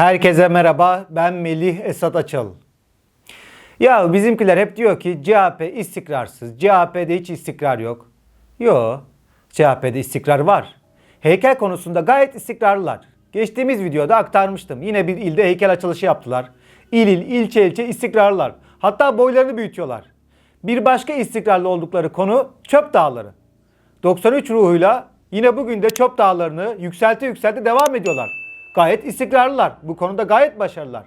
Herkese merhaba. Ben Melih Esat Açal. Ya bizimkiler hep diyor ki CHP istikrarsız. CHP'de hiç istikrar yok. Yo. CHP'de istikrar var. Heykel konusunda gayet istikrarlılar. Geçtiğimiz videoda aktarmıştım. Yine bir ilde heykel açılışı yaptılar. İl il, ilçe ilçe istikrarlılar. Hatta boylarını büyütüyorlar. Bir başka istikrarlı oldukları konu çöp dağları. 93 ruhuyla yine bugün de çöp dağlarını yükselte yükselte devam ediyorlar. Gayet istikrarlılar. Bu konuda gayet başarılılar.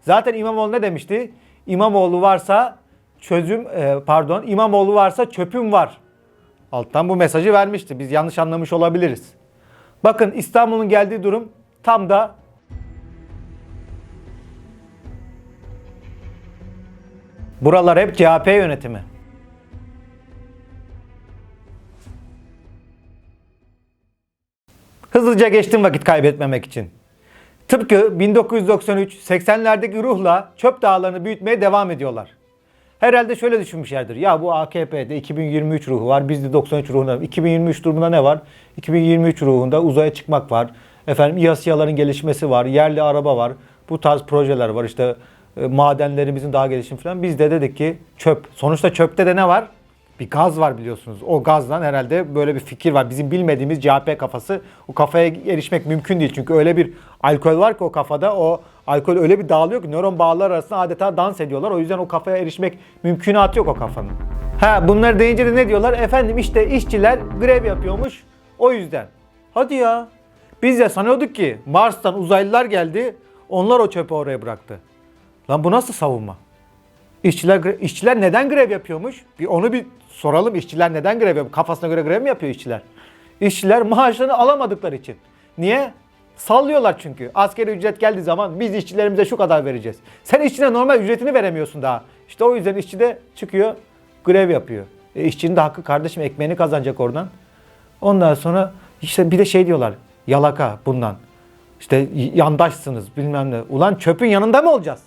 Zaten İmamoğlu ne demişti? İmamoğlu varsa çözüm e, pardon İmamoğlu varsa çöpüm var. Alttan bu mesajı vermişti. Biz yanlış anlamış olabiliriz. Bakın İstanbul'un geldiği durum tam da Buralar hep CHP yönetimi. Hızlıca geçtim vakit kaybetmemek için. Tıpkı 1993-80'lerdeki ruhla çöp dağlarını büyütmeye devam ediyorlar. Herhalde şöyle düşünmüşlerdir. Ya bu AKP'de 2023 ruhu var. Bizde 93 ruhunda. 2023 durumunda ne var? 2023 ruhunda uzaya çıkmak var. Efendim İHA gelişmesi var. Yerli araba var. Bu tarz projeler var. İşte e, madenlerimizin daha gelişimi falan. Biz de dedik ki çöp. Sonuçta çöpte de ne var? Bir gaz var biliyorsunuz. O gazdan herhalde böyle bir fikir var. Bizim bilmediğimiz CHP kafası. O kafaya erişmek mümkün değil. Çünkü öyle bir alkol var ki o kafada. O alkol öyle bir dağılıyor ki nöron bağlar arasında adeta dans ediyorlar. O yüzden o kafaya erişmek mümkünatı yok o kafanın. Ha bunları deyince de ne diyorlar? Efendim işte işçiler grev yapıyormuş. O yüzden. Hadi ya. Biz de sanıyorduk ki Mars'tan uzaylılar geldi. Onlar o çöpü oraya bıraktı. Lan bu nasıl savunma? İşçiler, işçiler neden grev yapıyormuş? Bir onu bir soralım. İşçiler neden grev yapıyor? Kafasına göre grev mi yapıyor işçiler? İşçiler maaşlarını alamadıkları için. Niye? Sallıyorlar çünkü. Askeri ücret geldiği zaman biz işçilerimize şu kadar vereceğiz. Sen işçine normal ücretini veremiyorsun daha. İşte o yüzden işçi de çıkıyor grev yapıyor. E işçinin de hakkı kardeşim ekmeğini kazanacak oradan. Ondan sonra işte bir de şey diyorlar. Yalaka bundan. İşte yandaşsınız bilmem ne. Ulan çöpün yanında mı olacağız?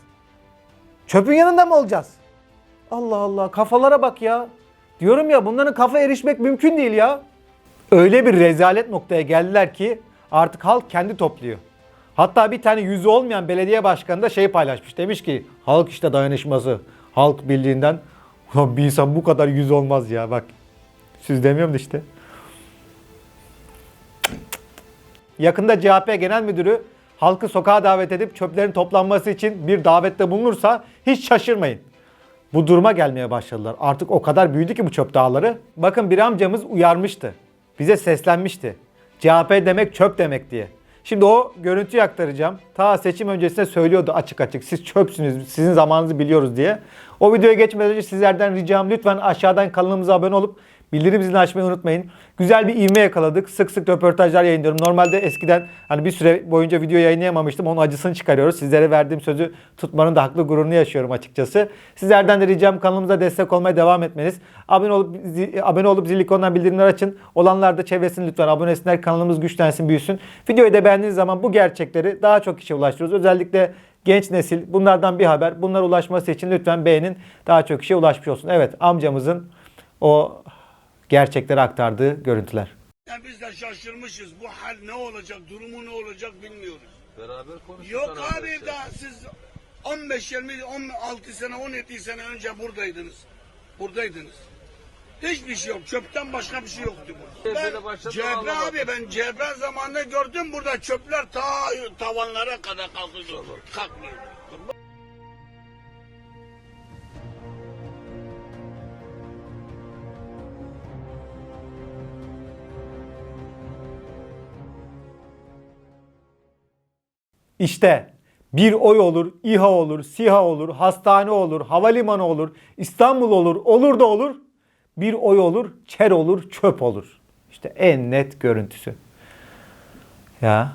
Çöpün yanında mı olacağız? Allah Allah kafalara bak ya. Diyorum ya bunların kafa erişmek mümkün değil ya. Öyle bir rezalet noktaya geldiler ki artık halk kendi topluyor. Hatta bir tane yüzü olmayan belediye başkanı da şey paylaşmış. Demiş ki halk işte dayanışması. Halk birliğinden bir insan bu kadar yüz olmaz ya bak. Siz demiyorum da işte. Yakında CHP Genel Müdürü halkı sokağa davet edip çöplerin toplanması için bir davette bulunursa hiç şaşırmayın. Bu duruma gelmeye başladılar. Artık o kadar büyüdü ki bu çöp dağları. Bakın bir amcamız uyarmıştı. Bize seslenmişti. CHP demek çöp demek diye. Şimdi o görüntüyü aktaracağım. Ta seçim öncesinde söylüyordu açık açık. Siz çöpsünüz, sizin zamanınızı biliyoruz diye. O videoya geçmeden önce sizlerden ricam lütfen aşağıdan kanalımıza abone olup bildirim zilini açmayı unutmayın. Güzel bir ivme yakaladık. Sık sık röportajlar yayınlıyorum. Normalde eskiden hani bir süre boyunca video yayınlayamamıştım. Onun acısını çıkarıyoruz. Sizlere verdiğim sözü tutmanın da haklı gururunu yaşıyorum açıkçası. Sizlerden de ricam kanalımıza destek olmaya devam etmeniz. Abone olup abone olup zil ikonundan bildirimler açın. Olanlar da çevresini lütfen abone. Kanalımız güçlensin, büyüsün. Videoyu da beğendiğiniz zaman bu gerçekleri daha çok kişiye ulaştırıyoruz. Özellikle genç nesil bunlardan bir haber. Bunlara ulaşması için lütfen beğenin. Daha çok kişiye ulaşmış olsun. Evet amcamızın o gerçekleri aktardığı görüntüler. Ya biz de şaşırmışız. Bu hal ne olacak, durumu ne olacak bilmiyoruz. Beraber konuştuk. Yok abi arkadaşlar. daha siz 15 20 16 sene 17 sene önce buradaydınız. Buradaydınız. Hiçbir şey yok. Çöpten başka bir şey yoktu burada. CHP'de Ben CHP abi ben CHP zamanında gördüm burada çöpler ta tavanlara kadar kalkıyor. Kalkmıyor. İşte bir oy olur, İHA olur, SİHA olur, hastane olur, havalimanı olur, İstanbul olur, olur da olur. Bir oy olur, çer olur, çöp olur. İşte en net görüntüsü. Ya.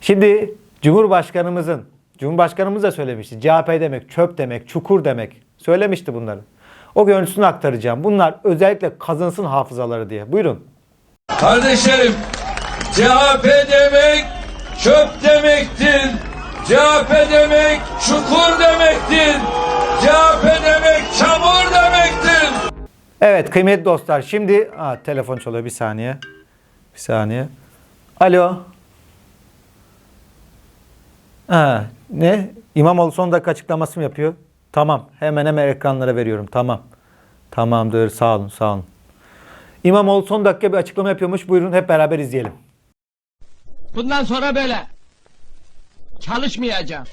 Şimdi Cumhurbaşkanımızın, Cumhurbaşkanımız da söylemişti. CHP demek, çöp demek, çukur demek. Söylemişti bunları. O görüntüsünü aktaracağım. Bunlar özellikle kazınsın hafızaları diye. Buyurun. Kardeşlerim, CHP demek çöp demektir. CHP demek çukur demektir. CHP demek çamur demektir. Evet kıymetli dostlar şimdi Aa, telefon çalıyor bir saniye. Bir saniye. Alo. Ha, ne? İmamoğlu son dakika açıklaması mı yapıyor? Tamam. Hemen hemen ekranlara veriyorum. Tamam. Tamamdır. Sağ olun. Sağ olun. İmamoğlu son dakika bir açıklama yapıyormuş. Buyurun hep beraber izleyelim. Bundan sonra böyle. Çalışmayacağım.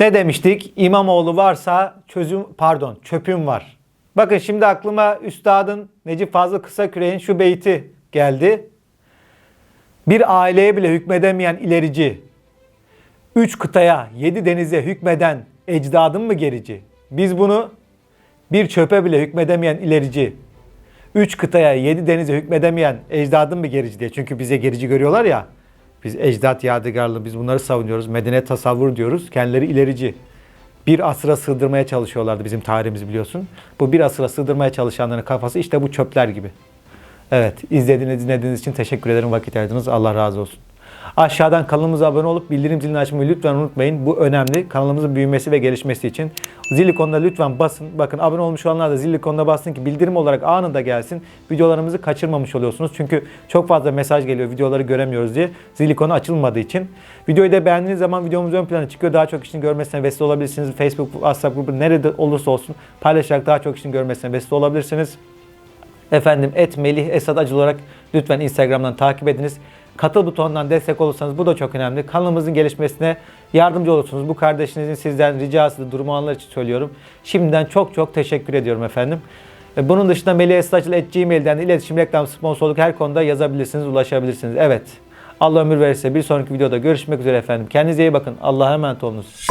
Ne demiştik? İmamoğlu varsa çözüm pardon çöpüm var. Bakın şimdi aklıma üstadın Necip Fazıl Kısaküre'nin şu beyti geldi. Bir aileye bile hükmedemeyen ilerici, üç kıtaya, yedi denize hükmeden ecdadın mı gerici? Biz bunu bir çöpe bile hükmedemeyen ilerici, üç kıtaya, yedi denize hükmedemeyen ecdadın mı gerici diye. Çünkü bize gerici görüyorlar ya. Biz ecdat yadigarlığı, biz bunları savunuyoruz. Medeniyet tasavvur diyoruz. Kendileri ilerici. Bir asıra sığdırmaya çalışıyorlardı bizim tarihimizi biliyorsun. Bu bir asıra sığdırmaya çalışanların kafası işte bu çöpler gibi. Evet, izlediğiniz, dinlediğiniz için teşekkür ederim. Vakit ayırdınız. Allah razı olsun. Aşağıdan kanalımıza abone olup bildirim zilini açmayı lütfen unutmayın. Bu önemli. Kanalımızın büyümesi ve gelişmesi için. Zil ikonuna lütfen basın. Bakın abone olmuş olanlar da zil ikonuna bassın ki bildirim olarak anında gelsin. Videolarımızı kaçırmamış oluyorsunuz. Çünkü çok fazla mesaj geliyor videoları göremiyoruz diye. Zil ikonu açılmadığı için. Videoyu da beğendiğiniz zaman videomuz ön plana çıkıyor. Daha çok kişinin görmesine vesile olabilirsiniz. Facebook, WhatsApp grubu nerede olursa olsun paylaşarak daha çok kişinin görmesine vesile olabilirsiniz. Efendim et Melih Esad Acı olarak lütfen Instagram'dan takip ediniz. Katıl butonundan destek olursanız bu da çok önemli. Kanalımızın gelişmesine yardımcı olursunuz. Bu kardeşinizin sizden ricası durumu olanlar için söylüyorum. Şimdiden çok çok teşekkür ediyorum efendim. E, Bunun dışında melihesacıl.gmail'den iletişim, reklam, sponsorluk her konuda yazabilirsiniz, ulaşabilirsiniz. Evet. Allah ömür verirse bir sonraki videoda görüşmek üzere efendim. Kendinize iyi bakın. Allah'a emanet olunuz.